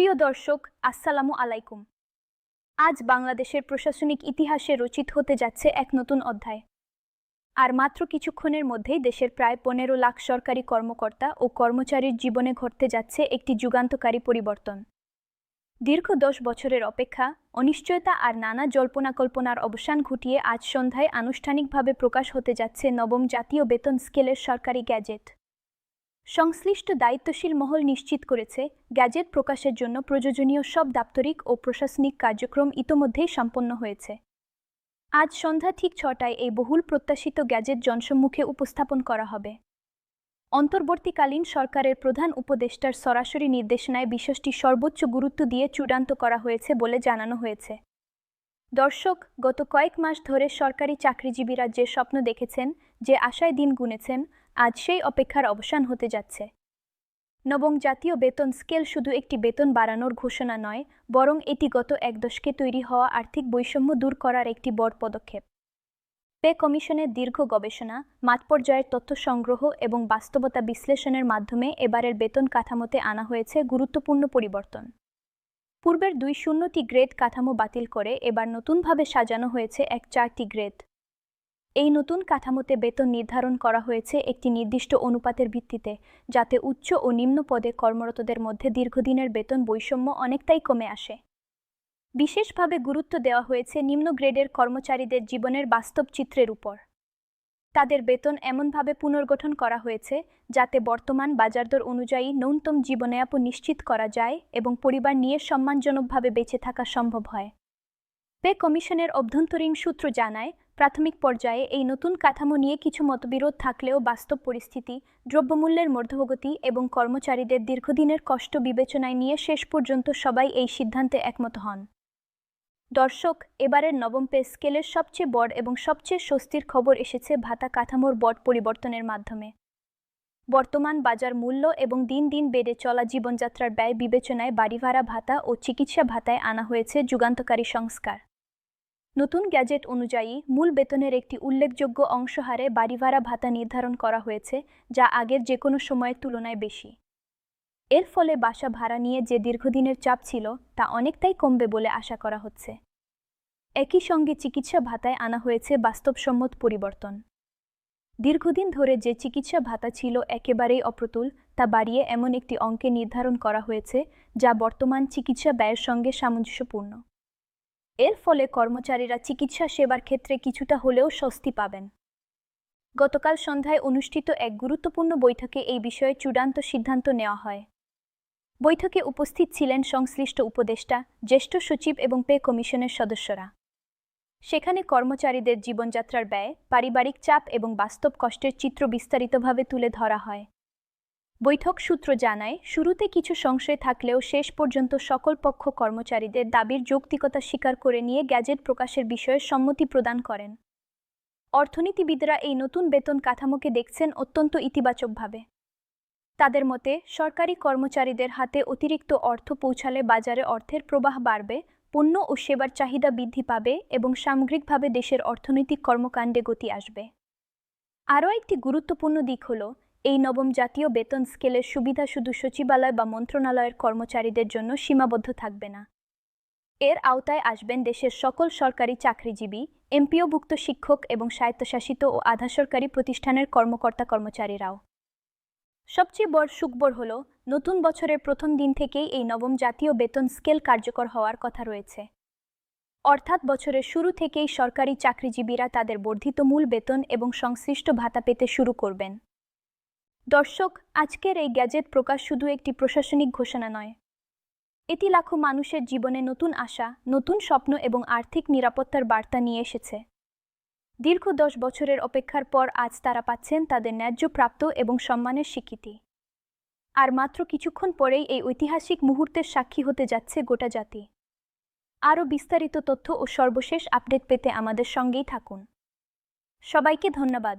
প্রিয় দর্শক, আসসালামু আলাইকুম। আজ বাংলাদেশের প্রশাসনিক ইতিহাসে রচিত হতে যাচ্ছে এক নতুন অধ্যায়। আর মাত্র কিছুক্ষণের মধ্যেই দেশের প্রায় পনেরো লাখ সরকারি কর্মকর্তা ও কর্মচারীর জীবনে ঘটতে যাচ্ছে একটি যুগান্তকারী পরিবর্তন। দীর্ঘ দশ বছরের অপেক্ষা, অনিশ্চয়তা আর নানা জল্পনা কল্পনার অবসান ঘটিয়ে আজ সন্ধ্যায় আনুষ্ঠানিকভাবে প্রকাশ হতে যাচ্ছে নবম জাতীয় বেতন স্কেলের সরকারি গ্যাজেট। সংশ্লিষ্ট দায়িত্বশীল মহল নিশ্চিত করেছে, গ্যাজেট প্রকাশের জন্য প্রয়োজনীয় সব দাপ্তরিক ও প্রশাসনিক কার্যক্রম ইতোমধ্যেই সম্পন্ন হয়েছে। আজ সন্ধ্যা ঠিক ছটায় এই বহুল প্রত্যাশিত গ্যাজেট জনসম্মুখে উপস্থাপন করা হবে। অন্তর্বর্তীকালীন সরকারের প্রধান উপদেষ্টার সরাসরি নির্দেশনায় বিষয়টি সর্বোচ্চ গুরুত্ব দিয়ে চূড়ান্ত করা হয়েছে বলে জানানো হয়েছে। দর্শক, গত কয়েক মাস ধরে সরকারি চাকরিজীবীরা যে স্বপ্ন দেখেছেন যে আশায় দিন গুনেছেন, আজ সেই অপেক্ষার অবসান হতে যাচ্ছে। নবম জাতীয় বেতন স্কেল শুধু একটি বেতন বাড়ানোর ঘোষণা নয়, বরং এটি গত এক দশকে তৈরি হওয়া আর্থিক বৈষম্য দূর করার একটি বড় পদক্ষেপ। পে কমিশনের দীর্ঘ গবেষণা, মাঠ পর্যায়ের তথ্য সংগ্রহ এবং বাস্তবতা বিশ্লেষণের মাধ্যমে এবারের বেতন কাঠামোতে আনা হয়েছে গুরুত্বপূর্ণ পরিবর্তন। পূর্বের দুই শূন্যটি গ্রেড কাঠামো বাতিল করে এবার নতুনভাবে সাজানো হয়েছে এক চারটি গ্রেড। এই নতুন কাঠামোতে বেতন নির্ধারণ করা হয়েছে একটি নির্দিষ্ট অনুপাতের ভিত্তিতে, যাতে উচ্চ ও নিম্ন পদে কর্মরতদের মধ্যে দীর্ঘদিনের বেতন বৈষম্য অনেকটাই কমে আসে। বিশেষভাবে গুরুত্ব দেওয়া হয়েছে নিম্ন গ্রেডের কর্মচারীদের জীবনের বাস্তব চিত্রের উপর। তাদের বেতন এমনভাবে পুনর্গঠন করা হয়েছে যাতে বর্তমান বাজারদর অনুযায়ী ন্যূনতম জীবনযাপন নিশ্চিত করা যায় এবং পরিবার নিয়ে সম্মানজনকভাবে বেঁচে থাকা সম্ভব হয়। পে কমিশনের অভ্যন্তরীণ সূত্র জানায়, প্রাথমিক পর্যায়ে এই নতুন কাঠামো নিয়ে কিছু মতবিরোধ থাকলেও বাস্তব পরিস্থিতি, দ্রব্যমূল্যের মধ্যভগতি এবং কর্মচারীদের দীর্ঘদিনের কষ্ট বিবেচনায় নিয়ে শেষ পর্যন্ত সবাই এই সিদ্ধান্তে একমত হন। দর্শক, এবারের নবম পে স্কেলের সবচেয়ে বড় এবং সবচেয়ে স্বস্তির খবর এসেছে ভাতা কাঠামোর বট পরিবর্তনের মাধ্যমে। বর্তমান বাজার মূল্য এবং দিন দিন বেড়ে চলা জীবনযাত্রার ব্যয় বিবেচনায় বাড়ি ভাড়া ভাতা ও চিকিৎসা ভাতায় আনা হয়েছে যুগান্তকারী সংস্কার। নতুন গ্যাজেট অনুযায়ী মূল বেতনের একটি উল্লেখযোগ্য অংশ হারে বাড়ি ভাড়া ভাতা নির্ধারণ করা হয়েছে, যা আগের যে কোনো সময়ের তুলনায় বেশি। এর ফলে বাসা ভাড়া নিয়ে যে দীর্ঘদিনের চাপ ছিল, তা অনেকটাই কমবে বলে আশা করা হচ্ছে। একই সঙ্গে চিকিৎসা ভাতায় আনা হয়েছে বাস্তবসম্মত পরিবর্তন। দীর্ঘদিন ধরে যে চিকিৎসা ভাতা ছিল একেবারেই অপ্রতুল, তা বাড়িয়ে এমন একটি অঙ্কে নির্ধারণ করা হয়েছে, যা বর্তমান চিকিৎসা ব্যয়ের সঙ্গে সামঞ্জস্যপূর্ণ। এর ফলে কর্মচারীরা চিকিৎসা সেবার ক্ষেত্রে কিছুটা হলেও স্বস্তি পাবেন। গতকাল সন্ধ্যায় অনুষ্ঠিত এক গুরুত্বপূর্ণ বৈঠকে এই বিষয়ে চূড়ান্ত সিদ্ধান্ত নেওয়া হয়। বৈঠকে উপস্থিত ছিলেন সংশ্লিষ্ট উপদেষ্টা, জ্যেষ্ঠ সচিব এবং পে কমিশনের সদস্যরা। সেখানে কর্মচারীদের জীবনযাত্রার ব্যয়, পারিবারিক চাপ এবং বাস্তব কষ্টের চিত্র বিস্তারিতভাবে তুলে ধরা হয়। বৈঠক সূত্র জানায়, শুরুতে কিছু সংশয় থাকলেও শেষ পর্যন্ত সকল পক্ষ কর্মচারীদের দাবির যৌক্তিকতা স্বীকার করে নিয়ে গ্যাজেট প্রকাশের বিষয়ে সম্মতি প্রদান করেন। অর্থনীতিবিদরা এই নতুন বেতন কাঠামোকে দেখছেন অত্যন্ত ইতিবাচকভাবে। তাদের মতে, সরকারি কর্মচারীদের হাতে অতিরিক্ত অর্থ পৌঁছালে বাজারে অর্থের প্রবাহ বাড়বে, পণ্য ও সেবার চাহিদা বৃদ্ধি পাবে এবং সামগ্রিকভাবে দেশের অর্থনৈতিক কর্মকাণ্ডে গতি আসবে। আরও একটি গুরুত্বপূর্ণ দিক হল, এই নবম জাতীয় বেতন স্কেলের সুবিধা শুধু সচিবালয় বা মন্ত্রণালয়ের কর্মচারীদের জন্য সীমাবদ্ধ থাকবে না। এর আওতায় আসবেন দেশের সকল সরকারি চাকরিজীবী, এমপিওভুক্ত শিক্ষক এবং স্বায়ত্তশাসিত ও আধা সরকারি প্রতিষ্ঠানের কর্মকর্তা কর্মচারীরাও সবচেয়ে বড় সুখবর হল, নতুন বছরের প্রথম দিন থেকেই এই নবম জাতীয় বেতন স্কেল কার্যকর হওয়ার কথা রয়েছে। অর্থাৎ বছরের শুরু থেকেই সরকারি চাকরিজীবীরা তাদের বর্ধিত মূল বেতন এবং সংশ্লিষ্ট ভাতা পেতে শুরু করবেন। দর্শক, আজকের এই গ্যাজেট প্রকাশ শুধু একটি প্রশাসনিক ঘোষণা নয়। এটি লাখো মানুষের জীবনে নতুন আশা, নতুন স্বপ্ন এবং আর্থিক নিরাপত্তার বার্তা নিয়ে এসেছে। দীর্ঘ দশ বছরের অপেক্ষার পর আজ তারা পাচ্ছেন তাদের ন্যায্য প্রাপ্ত এবং সম্মানের স্বীকৃতি। আর মাত্র কিছুক্ষণ পরেই এই ঐতিহাসিক মুহূর্তের সাক্ষী হতে যাচ্ছে গোটা জাতি। আরও বিস্তারিত তথ্য ও সর্বশেষ আপডেট পেতে আমাদের সঙ্গেই থাকুন। সবাইকে ধন্যবাদ।